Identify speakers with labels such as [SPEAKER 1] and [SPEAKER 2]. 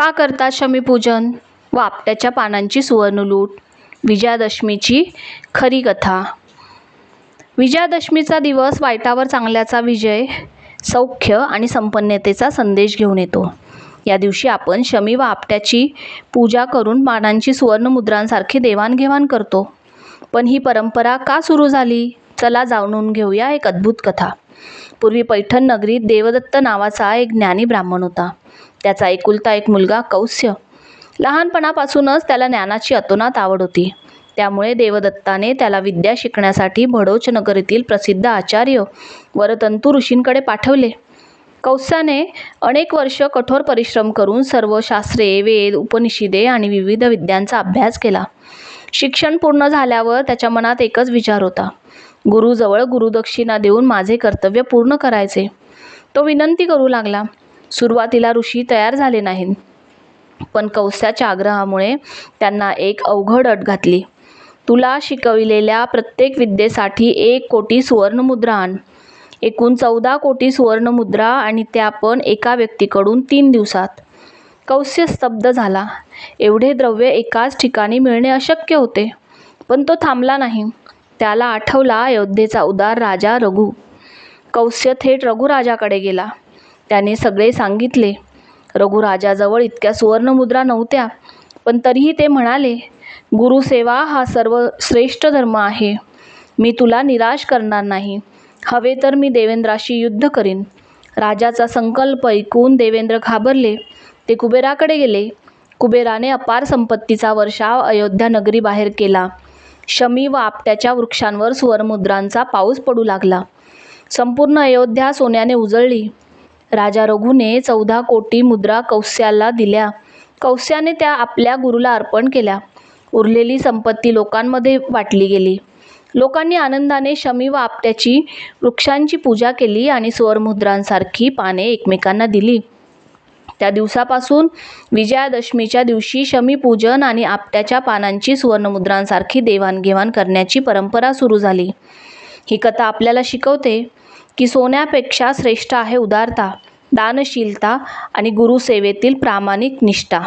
[SPEAKER 1] का करतात शमीपूजन? व आपट्याच्या पानांची सुवर्णलूट विजयादशमीची खरी कथा. विजयादशमीचा दिवस वाईटावर चांगल्याचा विजय सौख्य आणि संपन्नतेचा संदेश घेऊन येतो. या दिवशी आपण शमी व आपट्याची पूजा करून पानांची सुवर्णमुद्रांसारखी देवाणघेवाण करतो. पण ही परंपरा का सुरू झाली? चला जाणून घेऊया एक अद्भुत कथा. पूर्वी पैठण नगरीत देवदत्त नावाचा एक ज्ञानी ब्राह्मण होता. त्याचा एकुलता एक मुलगा कौस्य. लहानपणापासूनच त्याला ज्ञानाची अतोनात आवड होती. त्यामुळे देवदत्ताने त्याला विद्या शिकण्यासाठी भडोच नगर येथील प्रसिद्ध आचार्य वरतंतू ऋषींकडे पाठवले. कौसाने अनेक वर्ष कठोर परिश्रम करून सर्व शास्त्रे वेद उपनिषदे आणि विविध विद्यांचा अभ्यास केला. शिक्षण पूर्ण झाल्यावर त्याच्या मनात एकच विचार होता. गुरुजवळ गुरुदक्षिणा देऊन माझे कर्तव्य पूर्ण करायचे. तो विनंती करू लागला. सुरुवातीला ऋषी तयार झाले नाहीत. पण कौस्याच्या आग्रहामुळे त्यांना एक अवघड अट घातली. तुला शिकविलेल्या प्रत्येक विद्येसाठी एक कोटी सुवर्णमुद्रा आण. एकूण चौदा कोटी सुवर्णमुद्रा आणि त्या पण एका व्यक्तीकडून तीन दिवसात. कौस्य स्तब्ध झाला. एवढे द्रव्य एकाच ठिकाणी मिळणे अशक्य होते. पण तो थांबला नाही. त्याला आठवला अयोध्येचा उदार राजा रघु. कौस्य थेट रघुराजाकडे गेला. त्याने सगळे सांगितले रघुराजाजवळ इतक्या सुवर्णमुद्रा नव्हत्या पण तरीही ते म्हणाले गुरुसेवा हा सर्व श्रेष्ठ धर्म आहे. मी तुला निराश करणार नाही. हवे तर मी देवेंद्राशी युद्ध करीन. राजाचा संकल्प ऐकून देवेंद्र घाबरले. ते कुबेराकडे गेले. कुबेराने अपार संपत्तीचा वर्षाव अयोध्या नगरी बाहेर केला. शमी व आपट्याच्या वृक्षांवर सुवर्णमुद्रांचा पाऊस पडू लागला. संपूर्ण अयोध्या सोन्याने उजळली. राजा रघुने चौदा कोटी मुद्रा कौस्याला दिल्या. कौस्याने त्या आपल्या गुरुला अर्पण केल्या. उरलेली संपत्ती लोकांमध्ये वाटली गेली. लोकांनी आनंदाने शमी व आपट्याची वृक्षांची पूजा केली आणि स्वरमुद्रांसारखी पाने एकमेकांना दिली. त्या दिवसापासून विजयादशमीच्या दिवशी शमीपूजन आणि आपट्याच्या पानांची सुवर्णमुद्रांसारखी देवाणघेवाण करण्याची परंपरा सुरू झाली. ही कथा आपल्याला शिकवते की सोन्यापेक्षा श्रेष्ठ आहे उदारता दानशीलता आणि गुरुसेवेतील प्रामाणिक निष्ठा.